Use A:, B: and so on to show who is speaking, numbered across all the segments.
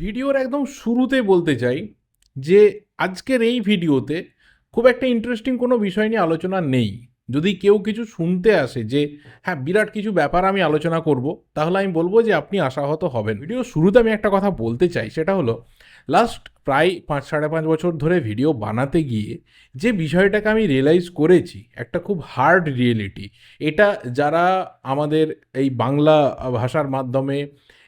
A: ভিডিওর একদম শুরুতে বলতে চাই যে আজকের এই ভিডিওতে খুব একটা ইন্টারেস্টিং কোনো বিষয় নিয়ে আলোচনা নেই। যদি কেউ কিছু শুনতে আসে যে হ্যাঁ বিরাট কিছু ব্যাপার আমি আলোচনা করব তাহলে আমি বলব যে আপনি আশাহত হবেন। ভিডিও শুরুতে আমি একটা কথা বলতে চাই, সেটা হলো লাস্ট প্রায় পাঁচ, সাড়ে পাঁচ বছর ধরে ভিডিও বানাতে গিয়ে যে বিষয়টাকে আমি রিয়েলাইজ করেছি, একটা খুব হার্ড রিয়েলিটি এটা যারা আমাদের এই বাংলা ভাষার মাধ্যমে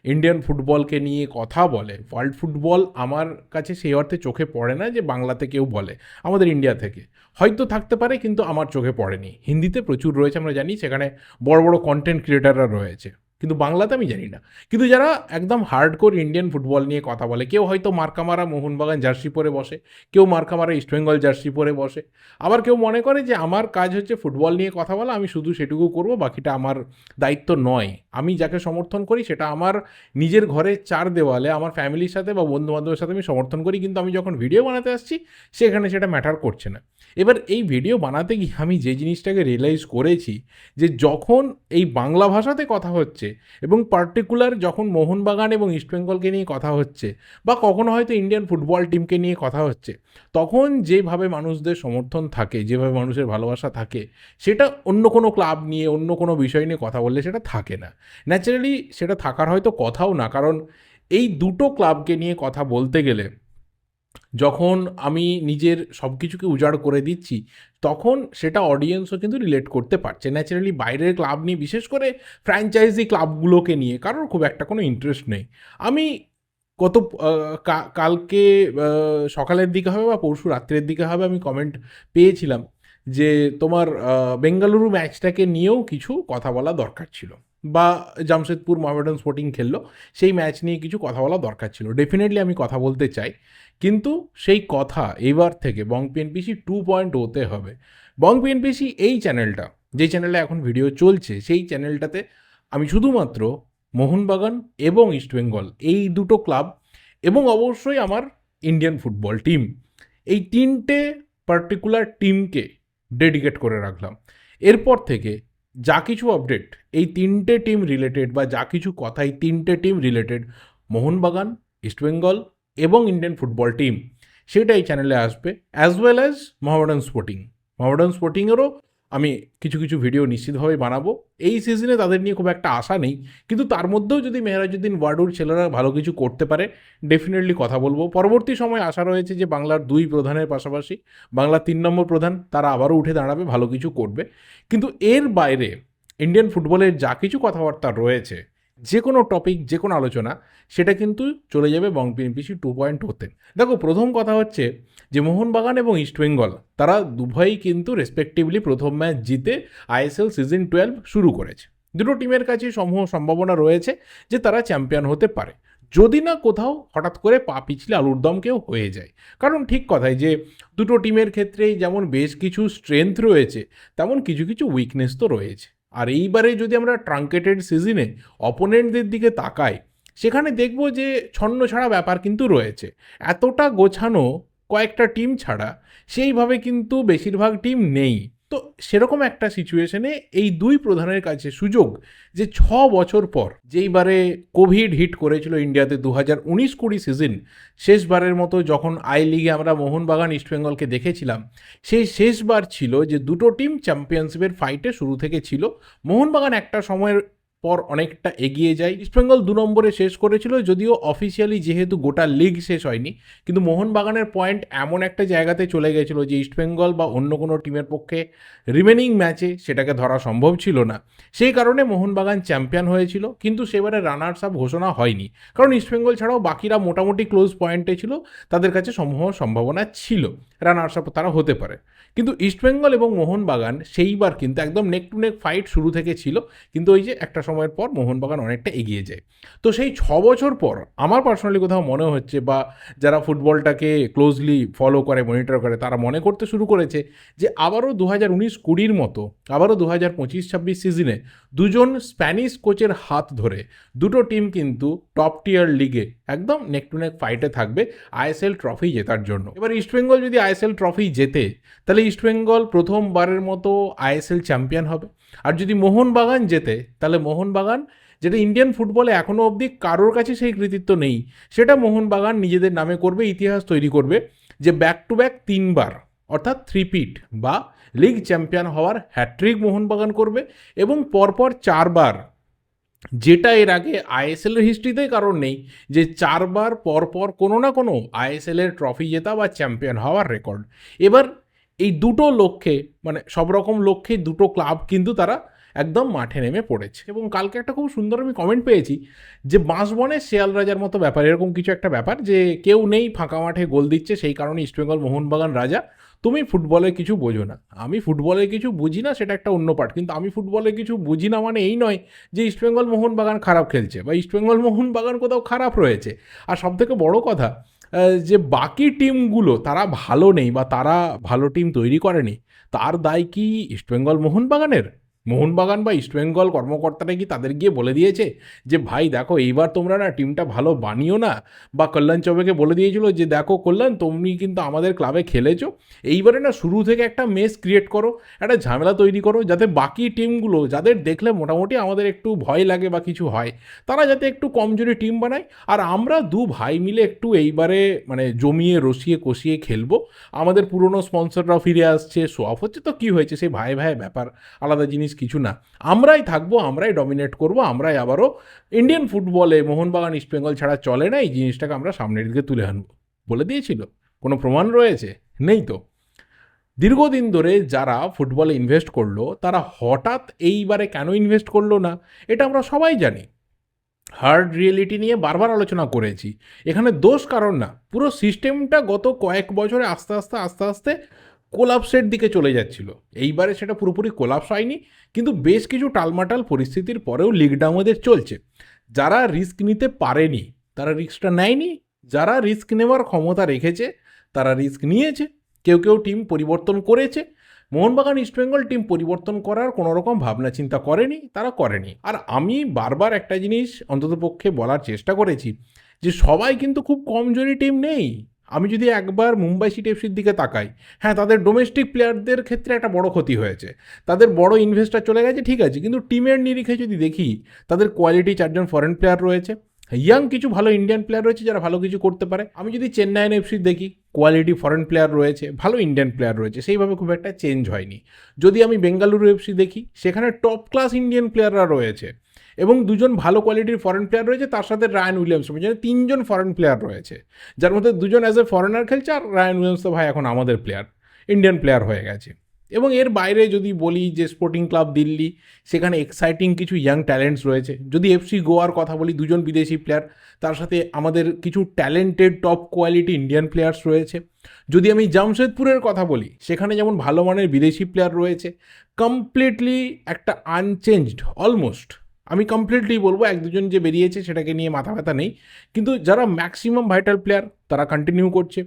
A: ইন্ডিয়ান ফুটবলকে নিয়ে কথা বলে ওয়ার্ল্ড ফুটবল আমার কাছে সেই অর্থে চোখে পড়ে না যে বাংলাতে কেউ বলে, আমাদের ইন্ডিয়া থেকে। হয়তো থাকতে পারে, কিন্তু আমার চোখে পড়েনি। হিন্দিতে প্রচুর রয়েছে, আমরা জানি, সেখানে বড় বড় কন্টেন্ট ক্রিয়েটাররা রয়েছে। কিন্তু বাংলাতে আমি জানি না। কিন্তু যারা একদম হার্ডকোর ইন্ডিয়ান ফুটবল নিয়ে কথা বলে, কেউ হয়তো মার্কামারা মোহনবাগান জার্সি পরে বসে, কেউ মার্কামারা ইস্টবেঙ্গল জার্সি পরে বসে, আবার কেউ মনে করে যে আমার কাজ হচ্ছে ফুটবল নিয়ে কথা বলা, আমি শুধু সেটুকু করব, বাকিটা আমার দায়িত্ব নয়। আমি যাকে সমর্থন করি সেটা আমার নিজের ঘরে চার দেওয়ালে, আমার ফ্যামিলির সাথে বা বন্ধু বান্ধবের সাথে আমি সমর্থন করি, কিন্তু আমি যখন ভিডিও বানাতে আসছি, সেখানে সেটা ম্যাটার করছে না। এবার এই ভিডিও বানাতে গিয়ে আমি যে জিনিসটাকে রিয়েলাইজ করেছি, যে যখন এই বাংলা ভাষাতে কথা হচ্ছে এবং পার্টিকুলার যখন মোহনবাগান এবং ইস্টবেঙ্গলকে নিয়ে কথা হচ্ছে বা কখনো হয়তো ইন্ডিয়ান ফুটবল টিমকে নিয়ে কথা হচ্ছে, তখন যেভাবে মানুষদের সমর্থন থাকে, যেভাবে মানুষের ভালোবাসা থাকে, সেটা অন্য কোনো ক্লাব নিয়ে, অন্য কোনো বিষয় নিয়ে কথা বললে সেটা থাকে না। ন্যাচারালি সেটা থাকার হয়তো কথাও না, কারণ এই দুটো ক্লাবকে নিয়ে কথা বলতে গেলে যখন আমি নিজের সব কিছুকে উজাড় করে দিচ্ছি, তখন সেটা অডিয়েন্সও কিন্তু রিলেট করতে পারছে। ন্যাচারালি বাইরের ক্লাব নিয়ে, বিশেষ করে ফ্র্যাঞ্চাইজি ক্লাবগুলোকে নিয়ে কারোর খুব একটা কোনো ইন্টারেস্ট নেই। আমি কত কালকে সকালের দিকে হবে বা পরশু রাত্রের দিকে হবে আমি কমেন্ট পেয়েছিলাম। যে তোমার বেঙ্গালুরু ম্যাচটাকে নিয়েও কিছু কথা বলা দরকার ছিল বা জামশেদপুর মহামেডান স্পোর্টিং খেললো, সেই ম্যাচ নিয়ে কিছু কথা বলা দরকার ছিল। ডেফিনেটলি আমি কথা বলতে চাই। কিন্তু সেই কথা এবার থেকে বং পিএনপিসি টু পয়েন্ট ওতে হবে। বং পিএনপিসি এই চ্যানেলটা যে চ্যানেলে এখন ভিডিও চলছে, সেই চ্যানেলটাতে আমি শুধুমাত্র মোহনবাগান এবং ইস্টবেঙ্গল এই দুটো ক্লাব এবং অবশ্যই আমার ইন্ডিয়ান ফুটবল টিম এই তিনটে পার্টিকুলার টিমকে ডেডিকেট করে রাখলাম। এরপর থেকে যা কিছু আপডেট এই তিনটে টিম রিলেটেড বা যা কিছু কথা, এই তিনটে টিম রিলেটেড মোহনবাগান ইস্টবেঙ্গল এবং ইন্ডিয়ান ফুটবল টিম সেটা এই চ্যানেলে আসবে as well as Mohammedan Sporting Mohammedan স্পোর্টিংয়েরও আমি কিছু কিছু ভিডিও নিশ্চিতভাবে বানাবো। এই সিজনে তাদের নিয়ে খুব একটা আশা নেই। কিন্তু তার মধ্যেও যদি মেহরাজুদ্দিন ওয়ার্ডুর ছেলেরা ভালো কিছু করতে পারে ডেফিনেটলি কথা বলব। পরবর্তী সময় আশা রয়েছে যে বাংলার দুই প্রধানের পাশাপাশি, বাংলার তিন নম্বর প্রধান, তারা আবারও উঠে দাঁড়াবে, ভালো কিছু করবে। কিন্তু এর বাইরে ইন্ডিয়ান ফুটবলের যা কিছু কথাবার্তা রয়েছে যে কোনো টপিক যে কোনো আলোচনা, সেটা কিন্তু চলে যাবে বং পিএনপিসি টু পয়েন্ট হতে দেখো, প্রথম কথা হচ্ছে যে মোহনবাগান এবং ইস্টবেঙ্গল তারা উভয়ই কিন্তু রেসপেক্টিভলি প্রথম ম্যাচ জিতে আইএসএল সিজন টুয়েলভ শুরু করেছে। দুটো টিমের কাছে সমূহ সম্ভাবনা রয়েছে যে তারা চ্যাম্পিয়ন হতে পারে। যদি না কোথাও হঠাৎ করে পা পিছলে আলুর দম কেউ হয়ে যায়। কারণ ঠিক কথাই যে দুটো টিমের ক্ষেত্রেই যেমন বেশ কিছু স্ট্রেংথ রয়েছে, তেমন কিছু কিছু উইকনেস তো রয়েছে। আর এইবারে যদি আমরা ট্রাঙ্কেটেড সিজনে অপোনেন্টদের দিকে তাকাই, সেখানে দেখব যে ছন্ন ছাড়া ব্যাপার কিন্তু রয়েছে। এতটা গোছানো কয়েকটা টিম ছাড়া, সেইভাবে কিন্তু বেশিরভাগ টিম নেই। তো সেরকম একটা সিচুয়েশনে এই দুই প্রধানের কাছে সুযোগ যে ছ বছর পর যেইবারে কোভিড হিট করেছিল ইন্ডিয়াতে দু হাজার উনিশ কুড়ি সিজন শেষবারের মতো যখন আই লিগে আমরা মোহনবাগান ইস্টবেঙ্গলকে দেখেছিলাম, সেই শেষবার ছিল যে দুটো টিম চ্যাম্পিয়নশিপের ফাইটে শুরু থেকে ছিল। মোহনবাগান একটা সময়ের পর অনেকটা এগিয়ে যায়। ইস্টবেঙ্গল দু নম্বরে শেষ করেছিল, যদিও অফিসিয়ালি যেহেতু গোটা লিগ শেষ হয়নি, কিন্তু মোহনবাগানের পয়েন্ট এমন একটা জায়গাতে চলে গেছিল যে ইস্টবেঙ্গল বা অন্য কোনো টিমের পক্ষে রিমেনিং ম্যাচে সেটাকে ধরা সম্ভব ছিল না। সেই কারণে মোহনবাগান চ্যাম্পিয়ন হয়েছিল, কিন্তু সেবারে রানার্স আপ ঘোষণা হয়নি। কারণ ইস্টবেঙ্গল ছাড়াও বাকিরা মোটামুটি ক্লোজ পয়েন্টে ছিল, তাদের কাছে সমূহ সম্ভাবনা ছিল রানার্স আপ তারা হতে পারে। কিন্তু ইস্টবেঙ্গল এবং মোহনবাগান সেইবার কিন্তু একদম নেক টু নেক ফাইট শুরু থেকে ছিল, কিন্তু ওই যে একটা সময়ের পর মোহনবাগান অনেকটা এগিয়ে যায়। তো সেই ছ বছর পর আমার পার্সোনালি কোথাও মনে হচ্ছে বা যারা ফুটবলটাকে ক্লোজলি ফলো করে মনিটর করে, তারা মনে করতে শুরু করেছে যে আবারও দু হাজার উনিশ কুড়ির মতো, আবারও দু হাজার পঁচিশ ছাব্বিশ সিজনে দুজন স্প্যানিশ কোচের হাত ধরে দুটো টিম কিন্তু টপ টিয়ার লিগে একদম নেক টু নেক ফাইটে থাকবে আইএসএল ট্রফি জেতার জন্য। এবার ইস্টবেঙ্গল যদি আইএসএল ট্রফি জেতে, তাহলে ইস্টবেঙ্গল প্রথমবারের মতো আইএসএল চ্যাম্পিয়ন হবে। আর যদি মোহনবাগান জেতে, তাহলে মোহনবাগান, যেটা ইন্ডিয়ান ফুটবলে এখনও অবধি কারোর কাছে সেই কৃতিত্ব নেই, সেটা মোহনবাগান নিজেদের নামে করবে, ইতিহাস তৈরি করবে যে ব্যাক টু ব্যাক তিনবার, অর্থাৎ থ্রিপিট বা লিগ চ্যাম্পিয়ন হওয়ার হ্যাট্রিক মোহনবাগান করবে এবং পরপর চারবার, যেটা এর আগে আইএসএল এর হিস্ট্রিতে কারণ নেই, যে চারবার পরপর কোনো না কোনো আইএসএল এর ট্রফি জেতা বা চ্যাম্পিয়ন হওয়ার রেকর্ড এবার এই দুটো লক্ষ্যে মানে সব রকম লক্ষ্যে দুটো ক্লাব কিন্তু তারা একদম মাঠে নেমে পড়েছে। এবং কালকে একটা খুব সুন্দর আমি কমেন্ট পেয়েছি যে বাঁশবনে শেয়াল রাজার মতো ব্যাপার, এরকম কিছু একটা ব্যাপার যে কেউ নেই ফাঁকা মাঠে গোল দিচ্ছে, সেই কারণে ইস্টবেঙ্গল মোহনবাগান রাজা, তুমি ফুটবলে কিছু বোঝো না। আমি ফুটবলে কিছু বুঝি না, সেটা একটা অন্য পার্ট কিন্তু আমি ফুটবলে কিছু বুঝি না মানে এই নয় যে ইস্টবেঙ্গল মোহনবাগান খারাপ খেলছে, বা ইস্টবেঙ্গল মোহনবাগান কোথাও খারাপ রয়েছে। আর সবথেকে বড় কথা যে বাকি টিমগুলো তারা ভালো নেই বা তারা ভালো টিম তৈরি করেনি, তার দায় কি ইস্টবেঙ্গল মোহনবাগানের? মোহনবাগান বা ইস্টবেঙ্গল কর্মকর্তারা কি তাদের গিয়ে বলে দিয়েছে যে, ভাই, দেখো, এইবার তোমরা না টিমটা ভালো বানিও না বা কল্যাণ চৌবেকে বলে দিয়েছিল যে, দেখো কল্যাণ, তুমি কিন্তু আমাদের ক্লাবে খেলেছো। এইবারে না শুরু থেকে একটা মেস ক্রিয়েট করো, একটা ঝামেলা তৈরি করো, যাতে বাকি টিমগুলো, যাদের দেখলে মোটামুটি আমাদের একটু ভয় লাগে বা কিছু হয়, তারা যাতে একটু কমজোরি টিম বানায়। আর আমরা দু ভাই মিলে একটু এইবারে মানে জমিয়ে, রসিয়ে, কষিয়ে খেলব। আমাদের পুরনো স্পন্সররাও ফিরে আসছে, শো অফ হচ্ছে। তো কী হয়েছে? সেই ভাই ভাই ব্যাপার, আলাদা জিনিস কিছু না। আমরাই থাকব, আমরাই ডমিনেট করব, আমরাই আবারও ইন্ডিয়ান ফুটবলে মোহনবাগান ইস্টবেঙ্গল ছাড়া চলে না, এই জিনিসটাকে আমরা সামনের দিকে তুলে আনব, বলে দিয়েছিল। কোনো প্রমাণ রয়েছে? নেই তো। দীর্ঘদিন ধরে যারা ফুটবলে ইনভেস্ট করল, তারা হঠাৎ এইবারে কেন ইনভেস্ট করল না? এটা আমরা সবাই জানি। হার্ড রিয়েলিটি নিয়ে বারবার আলোচনা করেছি। এখানে দোষ কারণ না। পুরো সিস্টেমটা গত কয়েক বছরে আস্তে আস্তে আস্তে আস্তে কোলাপসের দিকে চলে যাচ্ছিল। এইবারে সেটা পুরোপুরি কোলাপস হয়নি, কিন্তু বেশ কিছু টালমাটাল পরিস্থিতির পরেও লিগটা আমাদের চলছে। যারা রিস্ক নিতে পারেনি, তারা রিস্কটা নেয়নি। যারা রিস্ক নেওয়ার ক্ষমতা রেখেছে, তারা রিস্ক নিয়েছে। কেউ কেউ টিম পরিবর্তন করেছে। মোহনবাগান ইস্টবেঙ্গল টিম পরিবর্তন করার কোনো রকম ভাবনা চিন্তা করেনি, তারা করেনি। আর আমি বারবার একটা জিনিস অন্ততপক্ষে বলার চেষ্টা করেছি যে সবাই কিন্তু খুব কমজোরি টিম নেই। আমি যদি একবার মুম্বাই সিটি এফসির দিকে তাকাই হ্যাঁ তাদের ডোমেস্টিক প্লেয়ারদের ক্ষেত্রে একটা বড় ক্ষতি হয়েছে। তাদের বড় ইনভেস্টার চলে গেছে, ঠিক আছে, কিন্তু টিমের নিরিখে যদি দেখি, তাদের কোয়ালিটি চারজন ফরেন প্লেয়ার রয়েছে ইয়াং কিছু ভালো ইন্ডিয়ান প্লেয়ার রয়েছে যারা ভালো কিছু করতে পারে। আমি যদি চেন্নাইন এফসি দেখি কোয়ালিটি ফরেন প্লেয়ার রয়েছে, ভালো ইন্ডিয়ান প্লেয়ার রয়েছে, সেইভাবে খুব একটা চেঞ্জ হয়নি। যদি আমি বেঙ্গালুরু এফসি দেখি, সেখানে টপ ক্লাস ইন্ডিয়ান প্লেয়াররা রয়েছে। এবং দুজন ভালো কোয়ালিটির ফরেন প্লেয়ার রয়েছে, তার সাথে রায়ান উইলিয়ামস মানে তিনজন ফরেন প্লেয়ার রয়েছে। যার মধ্যে দুজন অ্যাজ এ ফরেনার খেলছে আর রায়ান উইলিয়ামস তো ভাই এখন আমাদের প্লেয়ার ইন্ডিয়ান প্লেয়ার হয়ে গেছে। এবং এর বাইরে যদি বলি যে স্পোর্টিং ক্লাব দিল্লি, সেখানে এক্সাইটিং কিছু ইয়াং ট্যালেন্টস রয়েছে। যদি এফসি গোয়ার কথা বলি, দুজন বিদেশি প্লেয়ার তার সাথে আমাদের কিছু talented top quality Indian players রয়েছে। যদি আমি জামশেদপুরের কথা বলি, সেখানে যেমন ভালো মানের বিদেশি প্লেয়ার রয়েছে কমপ্লিটলি একটা আনচেঞ্জড অলমোস্ট আমি কমপ্লিটলি বলব, এক দুজন যে বেরিয়েছে সেটাকে নিয়ে মাথা ব্যথা নেই। কিন্তু যারা ম্যাক্সিমাম ভাইটাল প্লেয়ার তারা কন্টিনিউ করছে।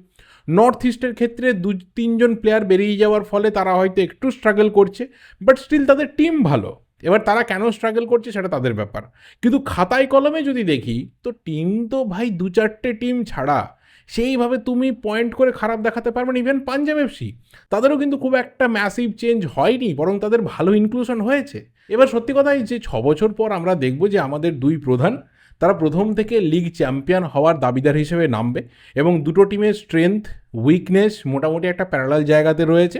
A: নর্থ ইস্টের ক্ষেত্রে দু, তিনজন প্লেয়ার বেরিয়ে যাওয়ার ফলে তারা হয়তো একটু স্ট্রাগল করছে বাট স্টিল তাদের টিম ভালো। এবার তারা কেন স্ট্রাগল করছে সেটা তাদের ব্যাপার। কিন্তু খাতায় কলমে যদি দেখি, তো টিম তো ভাই দু চারটে টিম ছাড়া। সেইভাবে তুমি পয়েন্ট করে খারাপ দেখাতে পারবে না ইভেন পাঞ্জাব এফসি তাদেরও কিন্তু খুব একটা ম্যাসিভ চেঞ্জ হয়নি, বরং তাদের ভালো ইনক্লুশন হয়েছে। এবার সত্যি কথাই যে ছ বছর পর আমরা দেখব যে আমাদের দুই প্রধান, তারা প্রথম থেকে লিগ চ্যাম্পিয়ন হওয়ার দাবিদার হিসেবে নামবে এবং দুটো টিমের স্ট্রেংথ উইকনেস মোটামুটি একটা প্যারালাল জায়গাতে রয়েছে।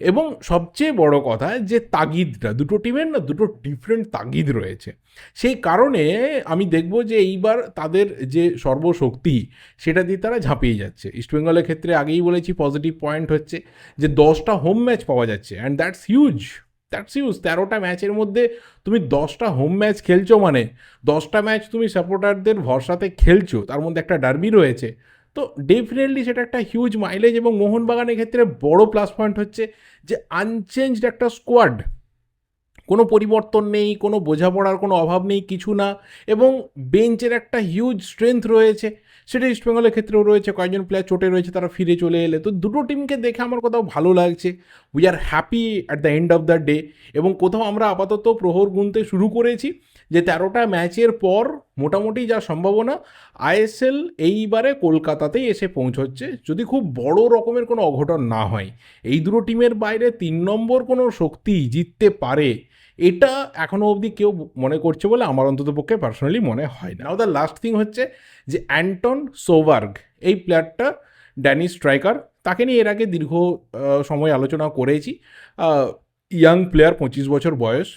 A: এবং সবচেয়ে বড় কথা যে তাগিদটা, দুটো টিমের না দুটো ডিফারেন্ট তাগিদ রয়েছে। সেই কারণে আমি দেখব যে এইবার তাদের যে সর্বশক্তি, সেটা দিয়ে তারা ঝাঁপিয়ে যাচ্ছে। ইস্টবেঙ্গলের ক্ষেত্রে আগেই বলেছি পজিটিভ পয়েন্ট হচ্ছে যে দশটা হোম ম্যাচ পাওয়া যাচ্ছে and that's huge that's huge তেরোটা ম্যাচের মধ্যে তুমি দশটা হোম ম্যাচ খেলছো মানে দশটা ম্যাচ তুমি সাপোর্টারদের ভরসাতে খেলছো, তার মধ্যে একটা ডার্বি রয়েছে। তো ডেফিনেটলি সেটা একটা হিউজ মাইলেজ এবং মোহনবাগানের ক্ষেত্রে বড় প্লাস পয়েন্ট হচ্ছে যে আনচেঞ্জড একটা স্কোয়াড কোনো পরিবর্তন নেই, কোনো বোঝাপড়ার কোনো অভাব নেই, কিছু না। এবং বেঞ্চের একটা হিউজ স্ট্রেংথ রয়েছে, সেটা ইস্টবেঙ্গলের ক্ষেত্রেও রয়েছে। কয়েকজন প্লেয়ার চোটে রয়েছে, তারা ফিরে চলে এলে। তো দুটো টিমকে দেখে আমার কোথাও ভালো লাগছে। We are happy at the end of the day এবং কোথাও আমরা আপাতত প্রহর গুনতে শুরু করেছি। যে তেরোটা ম্যাচের পর মোটামুটি যা সম্ভাবনা আইএসএল এইবারে কলকাতাতেই এসে পৌঁছচ্ছে। যদি খুব বড় রকমের কোনো অঘটন না হয়, এই দুটো টিমের বাইরে তিন নম্বর কোনো শক্তি জিততে পারে, এটা এখনও অবধি কেউ মনে করছে বলে আমার অন্তত পক্ষে পার্সোনালি মনে হয় না। দ্য লাস্ট থিং হচ্ছে যে অ্যান্টন সোভার্গ এই প্লেয়ারটা ড্যানিশ স্ট্রাইকার তাকে নিয়ে এর আগে দীর্ঘ সময় আলোচনা করেছি। ইয়াং প্লেয়ার পঁচিশ বছর বয়স।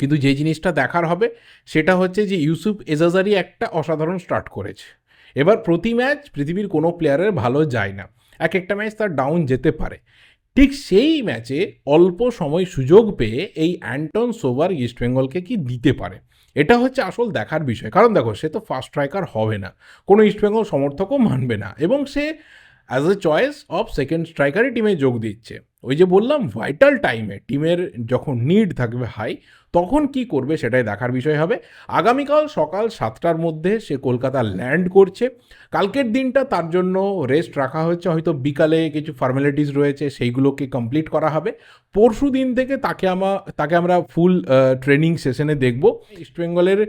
A: কিন্তু যে জিনিসটা দেখার হবে, সেটা হচ্ছে যে ইউসুফ এজাজারি একটা অসাধারণ স্টার্ট করেছে। এবার প্রতি ম্যাচ পৃথিবীর কোনো প্লেয়ারের ভালো যায় না। এক একটা ম্যাচ তার ডাউন যেতে পারে। ঠিক সেই ম্যাচে অল্প সময় সুযোগ পেয়ে এই অ্যান্টন সোভার ইস্টবেঙ্গলকে কি দিতে পারে? এটা হচ্ছে আসল দেখার বিষয়। কারণ দেখো, সে তো ফার্স্ট স্ট্রাইকার হবে না। কোনো ইস্টবেঙ্গল সমর্থকও মানবে না। এবং সে as a choice of second স্ট্রাইকারই টিমে যোগ দিচ্ছে। ওই যে বললাম ভাইটাল টাইমে টিমের যখন নিড থাকবে হাই তখন কি করবে সেটাই দেখার বিষয় হবে। আগামীকাল সকাল সাতটার মধ্যে সে কলকাতা ল্যান্ড করছে। কালকের দিনটা তার জন্য রেস্ট রাখা হয়েছে। হয়তো বিকালে কিছু ফর্মালিটিস রয়েছে, সেইগুলোকে কমপ্লিট করা হবে। পরশু দিন থেকে তাকে আমা, তাকে আমরা ফুল ট্রেনিং সেশনে দেখব। ইস্টবেঙ্গলের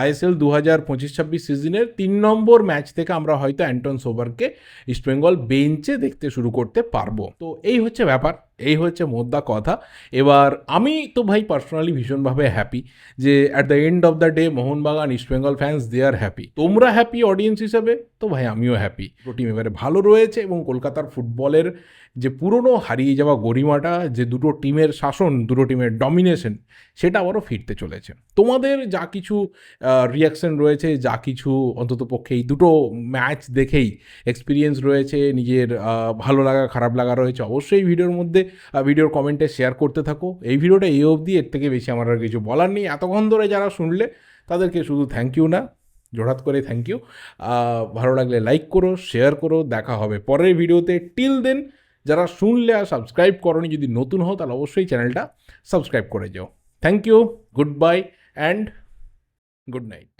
A: আইএসএল দু হাজার পঁচিশ ছাব্বিশ সিজনের তিন নম্বর ম্যাচ থেকে আমরা হয়তো অ্যান্টন সোবারকে ইস্টবেঙ্গল বেঞ্চে দেখতে শুরু করতে পারব। তো এই হচ্ছে ব্যাপার। what? এই হচ্ছে মোদ্দা কথা। এবার আমি তো ভাই পার্সোনালি ভীষণভাবে হ্যাপি যে at the end of the day Mohun Bagan East Bengal fans they are happy তোমরা হ্যাপি অডিয়েন্স হিসেবে? তো ভাই আমিও হ্যাপি টিম এবারে ভালো রয়েছে এবং কলকাতার ফুটবলের যে পুরনো হারিয়ে যাওয়া গরিমাটা, যে দুটো টিমের শাসন, দুটো টিমের ডমিনেশন সেটা আবারও ফিরতে চলেছে। তোমাদের যা কিছু রিয়াকশন রয়েছে, যা কিছু অন্তত পক্ষে এই দুটো ম্যাচ দেখেই এক্সপিরিয়েন্স রয়েছে, নিজের ভালো লাগা, খারাপ লাগা রয়েছে, অবশ্যই ভিডিওর মধ্যে ভিডিওর কমেন্টে শেয়ার করতে থাকো। এই ভিডিওটা এই অবধি, এর থেকে বেশি আমার আর কিছু বলার নেই। এতক্ষণ ধরে যারা শুনলে, তাদেরকে শুধু থ্যাংক ইউ না, জোড়াত করে থ্যাংক ইউ ভালো লাগলে লাইক করো শেয়ার করো, দেখা হবে পরের ভিডিওতে। টিল দেন যারা শুনলে আর সাবস্ক্রাইব করনি, যদি নতুন হও, তাহলে অবশ্যই চ্যানেলটা সাবস্ক্রাইব করে যাও। Thank you goodbye and good night